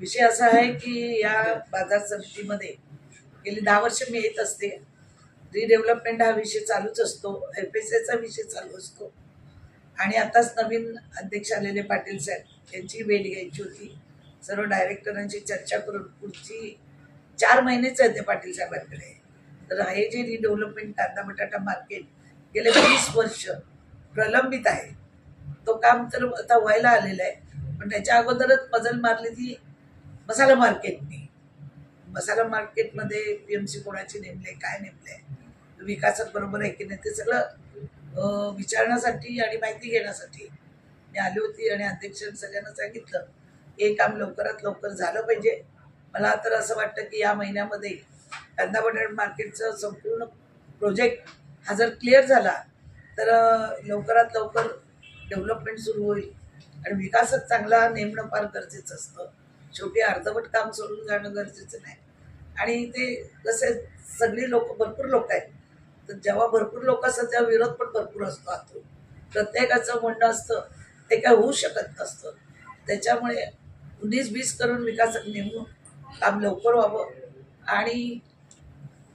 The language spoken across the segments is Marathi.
विषय असा आहे की या बाजार समितीमध्ये गेली दहा वर्ष मी येत असते. रिडेव्हलपमेंट हा विषय चालूच असतो. एफ एस एचा विषय चालू असतो. आणि आताच नवीन अध्यक्ष आलेले पाटील साहेब यांची भेट घ्यायची होती. सर्व डायरेक्टरांची चर्चा करून पुढची चार महिनेच आहे ते पाटील साहेबांकडे. तर हे जे रिडेव्हलपमेंट कांदा बटाटा मार्केट गेले वीस वर्ष प्रलंबित आहे. तो काम तर आता व्हायला आलेलं आहे. पण त्याच्या अगोदरच मजल मारली ती मसाला मार्केटने. मसाला मार्केटमध्ये पी एम सी कोणाची नेमले काय नेमले? विकासात बरोबर आहे की नाही? ते सगळं विचारण्यासाठी आणि माहिती घेण्यासाठी मी आली होती आणि अध्यक्षांनी सगळ्यांना सांगितलं हे काम लवकरात लवकर झालं पाहिजे. मला तर असं वाटतं की या महिन्यामध्ये कांदा बटाटा मार्केटचं संपूर्ण प्रोजेक्ट हा जर क्लिअर झाला तर लवकरात लवकर डेव्हलपमेंट सुरू होईल आणि विकासच चांगला नेमणं फार गरजेचं असतं. शेवटी अर्धवट काम सोडून जाणं गरजेचं नाही. आणि ते कसे सगळी लोक भरपूर लोक आहेत. तर जेव्हा भरपूर लोक असतात तेव्हा विरोध पण भरपूर असतो आतून. प्रत्येकाचं म्हणणं असतं ते काय होऊ शकत नसतं. त्याच्यामुळे उन्नीस बीस करून विकासक नेमून काम लवकर व्हावं. आणि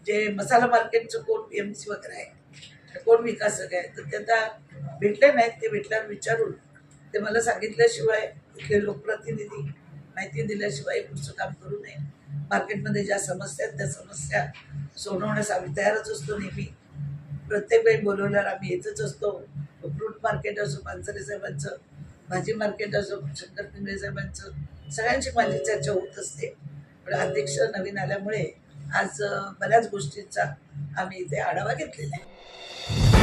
जे मसाला मार्केटचं कोण पी एम सी वगैरे आहे कोण विकासक आहे तर ते आता भेटले नाहीत. ते भेटल्यावर विचारून ते मला सांगितल्याशिवाय इथले लोकप्रतिनिधी माहिती दिल्याशिवाय पुढचं काम करू नये. मार्केटमध्ये ज्या समस्या आहेत त्या समस्या सोडवण्यास आम्ही तयारच असतो नेहमी. प्रत्येक वेळी बोलवल्यावर आम्ही येतच असतो. फ्रूट मार्केट असो पानसरे साहेबांचं भाजी मार्केट असो शंकर पिंगळे साहेबांचं सगळ्यांची माझी चर्चा होत असते. पण अध्यक्ष नवीन आल्यामुळे आज बऱ्याच गोष्टींचा आम्ही इथे आढावा घेतलेला आहे.